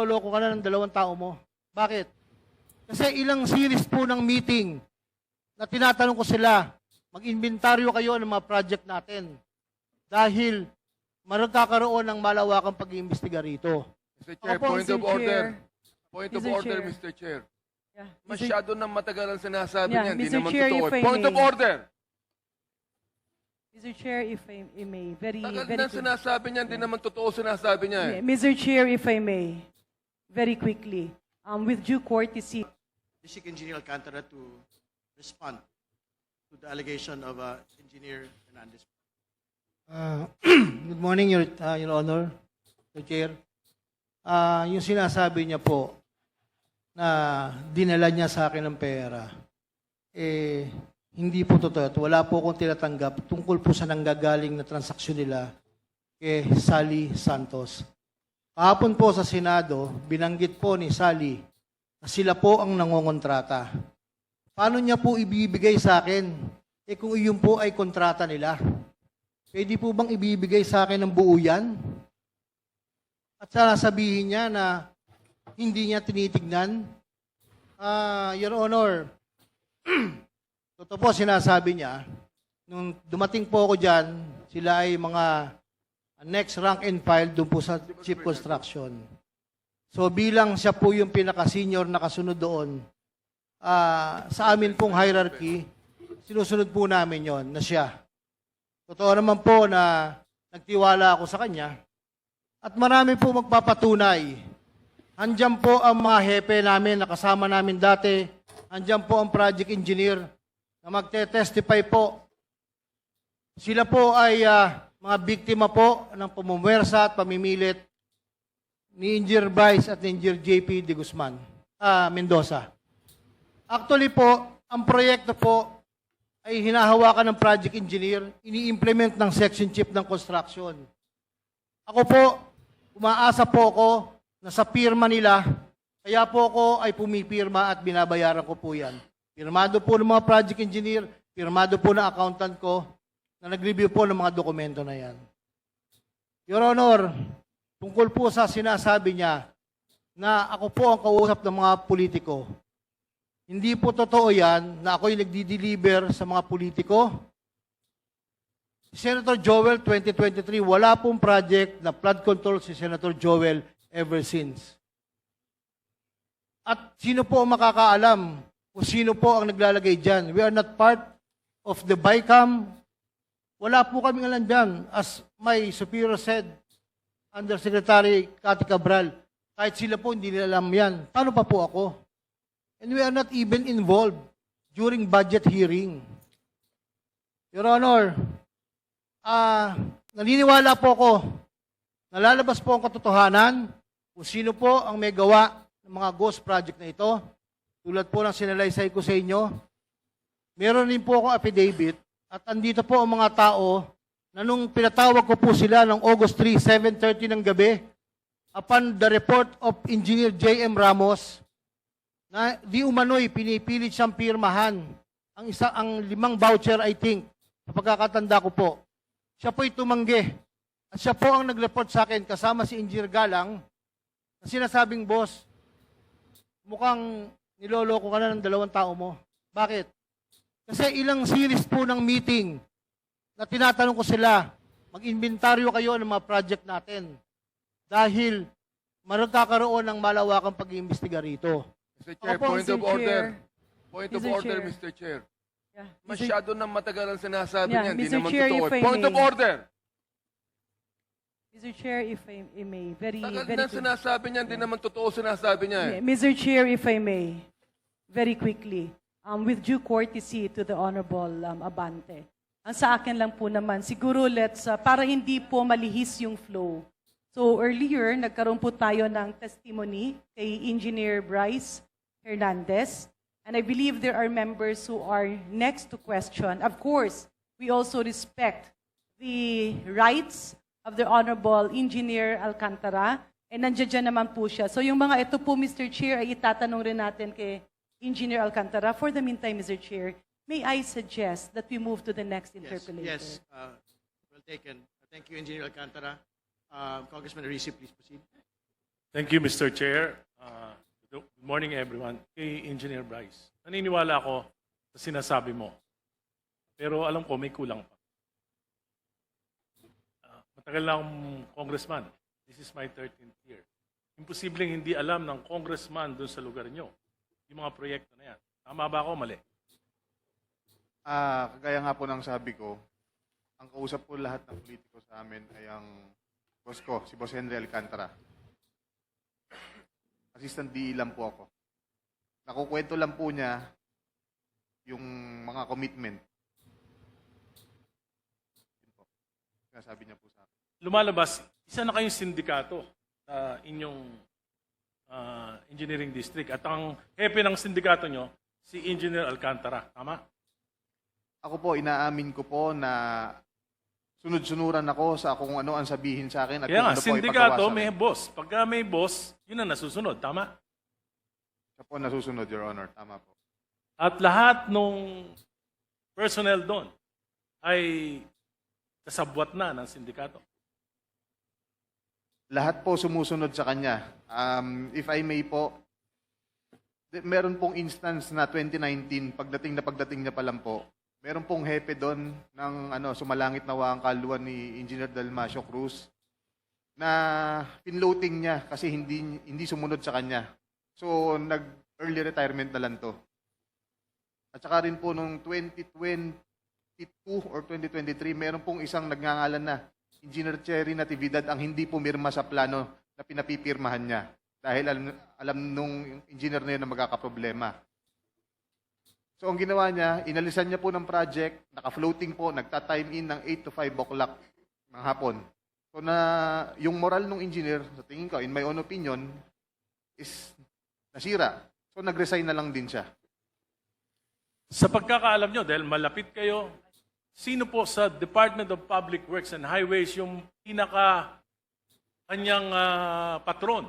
niloloko ka na ng dalawang tao mo. Bakit? Kasi ilang series po ng meeting na tinatanong ko sila, mag-inventaryo kayo ng mga project natin. Dahil magkakaroon ng malawakang pag-iimbestiga rito. Mr. Chair, Opo, point Mr. of order. Chair. Point of Mr. order, Chair. Mr. Chair. Yeah. Masyado nang matagal ang sinasabi Yeah, niya. Hindi Mr. naman Chair, totoo. if I Point of may. order. Mr. Chair, if I, I may, very, Tagal very na quick- sinasabi niya. Hindi naman totoo sinasabi niya. eh. Mr. Chair, if I may, very quickly, um, with due courtesy, District Engineer Alcantara to respond to the allegation of uh, Engineer Hernandez. Ah, good morning, Your, ah, Your Honor, Your Chair. Ah, yung sinasabi niya po na dinala niya sa akin ng pera, eh, hindi po totoo. At Wala po akong tinatanggap tungkol po sa nanggagaling na transaksyon nila kay Sally Santos. Kahapon po sa Senado, binanggit po ni Sally na sila po ang nangongontrata. Paano niya po ibibigay sa akin? Eh kung iyon po ay kontrata nila. Pwede po bang ibibigay sa akin ng buo yan? At sasabihin niya na hindi niya tinitignan? Ah, Your Honor, totoo po sinasabi niya, nung dumating po ako dyan, sila ay mga next rank and file doon po sa Chief Construction. So bilang siya po yung pinaka-senior na kasunod doon, ah, sa amin pong hierarchy, sinusunod po namin yon na siya. Totoo naman po na nagtiwala ako sa kanya. At marami po magpapatunay. Andiyan po ang mga hepe namin na kasama namin dati. Andiyan po ang project engineer na magte-testify po. Sila po ay ah, mga biktima po ng pumumwersa at pamimilit ni Engineer Bryce at ni JP de Guzman, ah, Mendoza. Actually po, ang proyekto po ay hinahawakan ng project engineer, ini-implement ng section chief ng construction. Ako po, umaasa po ako na sa pirma nila, kaya po ako ay pumipirma at binabayaran ko po yan. Pirmado po ng mga project engineer, pirmado po ng accountant ko, na nag-review po ng mga dokumento na yan. Your Honor, tungkol po sa sinasabi niya na ako po ang kausap ng mga politiko, hindi po totoo yan na ako'y nagdi-deliver sa mga politiko. Si Senator Joel 2023, wala pong project na flood control si Senator Joel ever since. At sino po ang makakaalam kung sino po ang naglalagay dyan? We are not part of the BICAM. Wala po kaming alam dyan. As my superior said, Undersecretary Cathy Cabral, kahit sila po hindi nila alam yan. Paano pa po ako? And we are not even involved during budget hearing. Your Honor, ah, naniniwala po ako, nalalabas po ang katotohanan kung sino po ang may gawa ng mga ghost project na ito. Tulad po ng sinalaysay ko sa inyo. Meron din po akong affidavit at andito po ang mga tao na nung pinatawag ko po sila ng August 3, 7.30 ng gabi, upon the report of Engineer J.M. Ramos, na di umano'y pinipilit siyang pirmahan ang isa ang limang voucher I think sa pagkakatanda ko po. Siya po'y tumanggi. At siya po ang nag-report sa akin kasama si Engineer Galang na sinasabing, boss, mukhang niloloko ka na ng dalawang tao mo. Bakit? Kasi ilang series po ng meeting na tinatanong ko sila, mag-inventaryo kayo ng mga project natin. Dahil magkakaroon ng malawakang pag-iimbestiga rito. Mr. Chair, Opo, point Mr. of order. Chair. Point of Mr. order, Chair. Mr. Chair. yeah. Masyado nang matagal ang sinasabi Yeah, niya. Hindi Mr. naman Chair, totoo. if I Point of may. order. Mr. Chair, if I, I may, very, Tagal very na quick- sinasabi niya. Hindi naman totoo sinasabi niya. eh. Mr. Chair, if I may, very quickly, um, with due courtesy to the Honorable um, Abante. Ang sa akin lang po naman, siguro let's, uh, para hindi po malihis yung flow. So earlier, nagkaroon po tayo ng testimony kay Engineer Bryce Hernandez. And I believe there are members who are next to question. Of course, we also respect the rights of the Honorable Engineer Alcantara. And nandiyan naman po siya. So yung mga ito po, Mr. Chair, ay itatanong rin natin kay Engineer Alcantara. For the meantime, Mr. Chair, may I suggest that we move to the next Yes, interpolator? yes, uh, well taken. Thank you, Engineer Alcantara. Uh, Congressman Arisi, please proceed. Thank you, Mr. Chair. Uh, good morning, everyone. Kay Engineer Bryce, naniniwala ako sa sinasabi mo. Pero alam ko, may kulang pa. Uh, matagal na akong congressman. This is my 13th year. Imposibleng hindi alam ng congressman doon sa lugar nyo yung mga proyekto na yan. Tama ba ako o mali? Ah, kagaya nga po ng sabi ko, ang kausap po lahat ng politiko sa amin ay ang boss ko, si Boss Henry Alcantara. Assistant DE lang po ako. Nakukwento lang po niya yung mga commitment. Yun po. Sinasabi niya po sa akin. Lumalabas, isa na kayong sindikato sa inyong uh, engineering district. At ang hepe ng sindikato nyo, si Engineer Alcantara. Tama? Ako po, inaamin ko po na sunod-sunuran ako sa kung ano ang sabihin sa akin at Kaya kung nga, ano sindikato may boss. Pagka may boss, yun ang nasusunod. Tama? Siya po nasusunod, Your Honor. Tama po. At lahat nung personnel doon ay kasabwat na ng sindikato. Lahat po sumusunod sa kanya. Um, if I may po, meron pong instance na 2019, pagdating na pagdating niya pa lang po, meron pong hepe doon ng ano, sumalangit na ang kaluan ni Engineer Dalmasio Cruz na pinloating niya kasi hindi hindi sumunod sa kanya. So, nag early retirement na lang to. At saka rin po nung 2022 or 2023, meron pong isang nagngangalan na Engineer Cherry Natividad ang hindi pumirma sa plano na pinapipirmahan niya. Dahil alam, alam nung engineer na yun na magkakaproblema. So ang ginawa niya, inalisan niya po ng project, naka-floating po, nagta-time in ng 8 to 5 o'clock ng hapon. So na yung moral ng engineer, sa tingin ko, in my own opinion, is nasira. So nag-resign na lang din siya. Sa pagkakaalam nyo, dahil malapit kayo, sino po sa Department of Public Works and Highways yung pinaka kanyang ah, patron?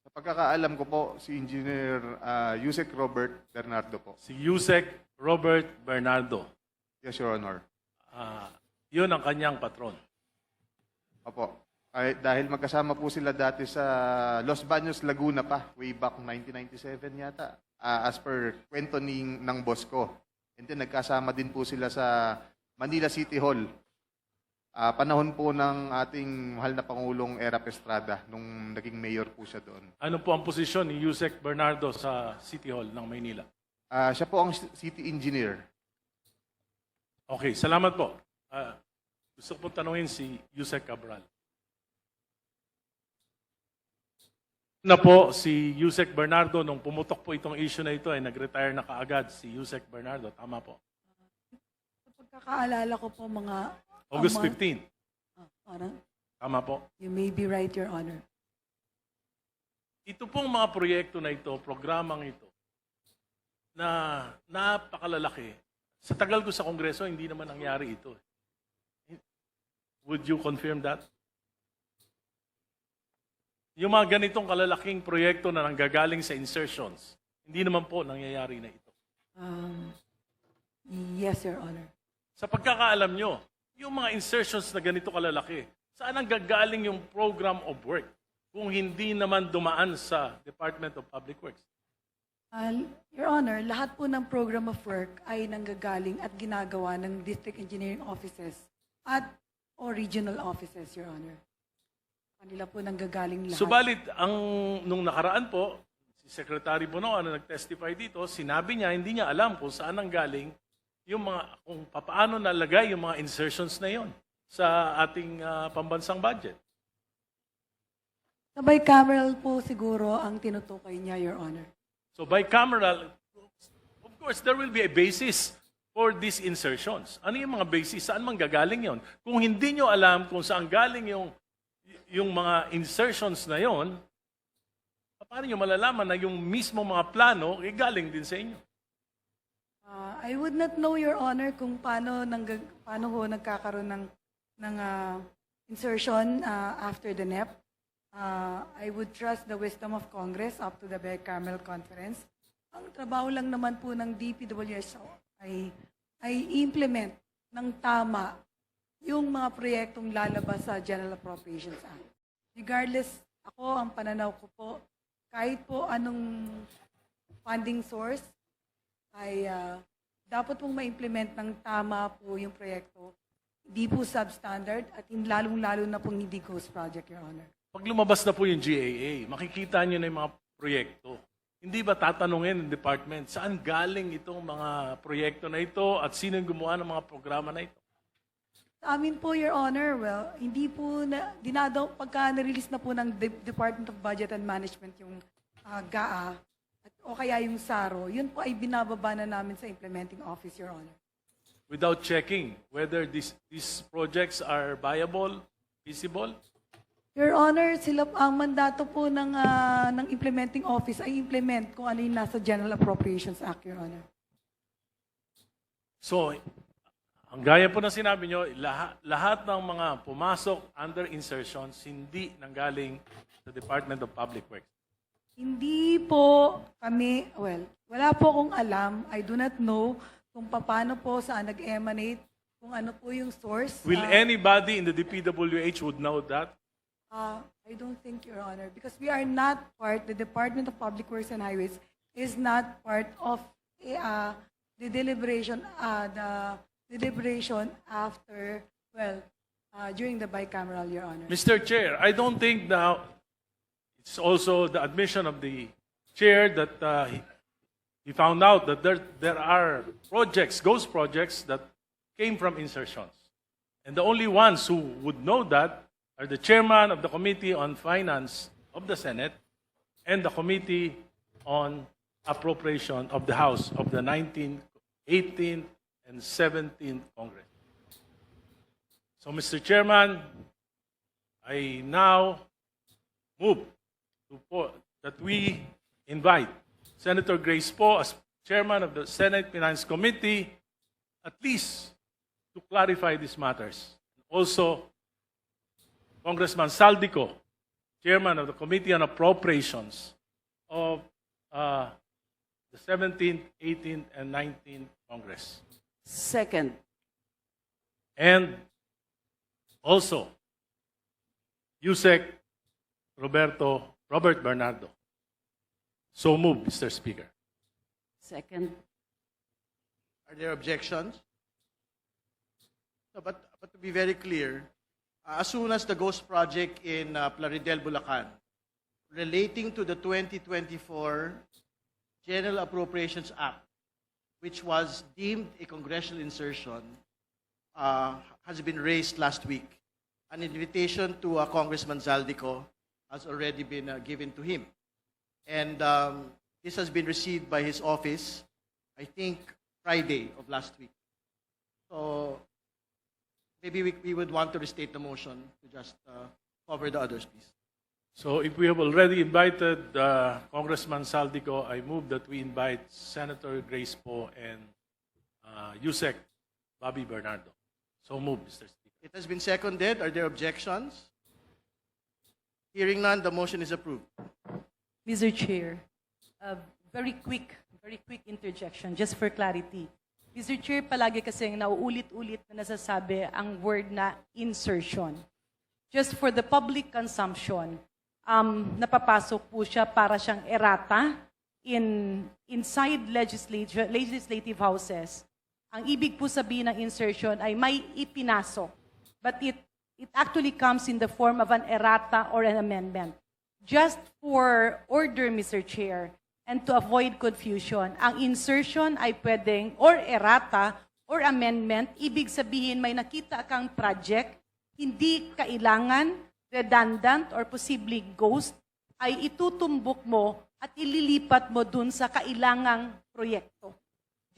Sa pagkakaalam ko po, si Engineer uh, Yusek Robert Bernardo po. Si Yusek Robert Bernardo. Yes, Your Honor. Ah, yun ang kanyang patron. Opo. Ay, dahil magkasama po sila dati sa Los Baños, Laguna pa, way back 1997 yata, ah, as per kwento ni, ng boss ko. And then nagkasama din po sila sa Manila City Hall. Ah, panahon po ng ating mahal na Pangulong Era Estrada nung naging mayor po siya doon. Ano po ang posisyon ni Yusek Bernardo sa City Hall ng Maynila? Ah, siya po ang city engineer. Okay, salamat po. Ah, gusto ko po tanungin si Yusek Cabral. Na po si Yusek Bernardo, nung pumutok po itong issue na ito, ay nag-retire na kaagad si Yusek Bernardo. Tama po. Sa pagkakaalala ko po mga... August ang 15. mga- Ah, parang, Tama po. you may be right, Your Honor. Ito pong mga proyekto na ito, programang ito, na napakalalaki. Sa tagal ko sa Kongreso, hindi naman nangyari ito. Would you confirm that? Yung mga ganitong kalalaking proyekto na nanggagaling sa insertions, hindi naman po nangyayari na ito. Um, yes, Your Honor. Sa pagkakaalam nyo, yung mga insertions na ganito kalalaki, saan ang gagaling yung program of work kung hindi naman dumaan sa Department of Public Works? Uh, Your Honor, lahat po ng program of work ay nanggagaling at ginagawa ng district engineering offices at o regional offices, Your Honor. Kanila po nanggagaling lahat. Subalit, ang nung nakaraan po, si Secretary Bono na nag-testify dito, sinabi niya hindi niya alam kung saan ang galing yung mga kung paano nalagay yung mga insertions na yon sa ating ah, pambansang budget. Sa bicameral po siguro ang tinutukoy niya, Your Honor. So bicameral, of course, there will be a basis for these insertions. Ano yung mga basis? Saan man gagaling yon? Kung hindi nyo alam kung saan galing yung, yung mga insertions na yon, paano nyo malalaman na yung mismo mga plano ay galing din sa inyo? Uh, I would not know, Your Honor, kung paano, nang, paano ho nagkakaroon ng, ng ah, insertion ah, after the NEP. Uh, I would trust the wisdom of Congress up to the bicameral conference. Ang trabaho lang naman po ng DPWH ay, ay implement ng tama yung mga proyektong lalabas sa General Appropriations Act. regardless, ako, ang pananaw ko po, kahit po anong funding source, ay ah, dapat pong ma-implement ng tama po yung proyekto. Hindi po substandard at lalong-lalo na pong hindi ghost project, Your Honor. Pag lumabas na po yung GAA, makikita nyo na yung mga proyekto. Hindi ba tatanungin ng department, saan galing itong mga proyekto na ito at sino gumawa ng mga programa na ito? Sa amin po, Your Honor, well, hindi po na, dinadaw, pagka na-release na po ng De- Department of Budget and Management yung ah, GAA, at, o kaya yung SARO, yun po ay binababa na namin sa implementing office, Your Honor. Without checking whether these, these projects are viable, feasible? Your Honor, sila ang mandato po ng ah, ng implementing office ay implement kung ano yung nasa General Appropriations Act, Your Honor. So, ang gaya po na sinabi nyo, lahat, lahat ng mga pumasok under insertions, hindi nanggaling sa Department of Public Works. Hindi po kami, well, wala po akong alam. I do not know kung paano po saan nag-emanate, kung ano po yung source. Will Ah, anybody in the DPWH would know that? ah, I don't think, Your Honor, because we are not part, the Department of Public Works and Highways is not part of ah, the deliberation, uh, the deliberation after, well, uh, during the bicameral, Your Honor. Mr. Chair, I don't think now it's also the admission of the chair that uh, he, he found out that there, there are projects, ghost projects that came from insertions. And the only ones who would know that are the chairman of the Committee on Finance of the Senate and the Committee on Appropriation of the House of the 19th, 18th, and 17th Congress. So, Mr. Chairman, I now move to that we invite Senator Grace Poe as chairman of the Senate Finance Committee at least to clarify these matters. Also, Congressman Saldico, chairman of the Committee on Appropriations of uh, the 17th, 18th, and 19th Congress. Second. And also, Yusek Roberto, Robert Bernardo. So moved, Mr. Speaker. Second. Are there objections? No, but, but to be very clear, uh, as soon as the ghost project in uh, Plaridel, Bulacan, relating to the 2024 General Appropriations Act, which was deemed a congressional insertion, uh, has been raised last week. An invitation to uh, Congressman Zaldico has already been uh, given to him. And um, this has been received by his office, I think, Friday of last week. So maybe we, we would want to restate the motion to just uh, cover the others, please. So if we have already invited uh, Congressman Saldico, I move that we invite Senator Grace Poe and uh, Yusek Bobby Bernardo. So move, Mr. Speaker. It has been seconded. Are there objections? Hearing none, the motion is approved. Mr. Chair, a very quick, very quick interjection, just for clarity. Mr. Chair, palagi kasing nauulit-ulit na nasasabi ang word na insertion. Just for the public consumption, um, napapasok po siya para siyang errata in inside legislature, legislative houses. Ang ibig po sabihin ng insertion ay may ipinasok, but it, it actually comes in the form of an errata or an amendment. Just for order, Mr. Chair, and to avoid confusion, ang insertion ay pwedeng or errata or amendment, ibig sabihin may nakita kang project, hindi kailangan, redundant, or possibly ghost, ay itutumbok mo at ililipat mo dun sa kailangang proyekto.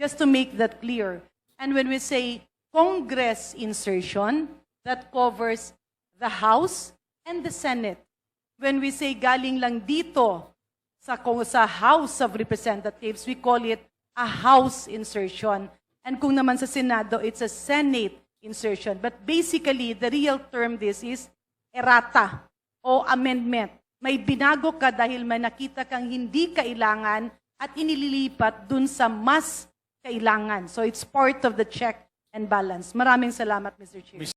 Just to make that clear. And when we say Congress insertion, that covers the House and the Senate. When we say galing lang dito sa, sa House of Representatives, we call it a House insertion. And kung naman sa Senado, it's a Senate insertion. But basically, the real term this is errata o amendment. May binago ka dahil may nakita kang hindi kailangan at inililipat dun sa mas kailangan. So it's part of the check and balance. Maraming salamat, Mr. Chair.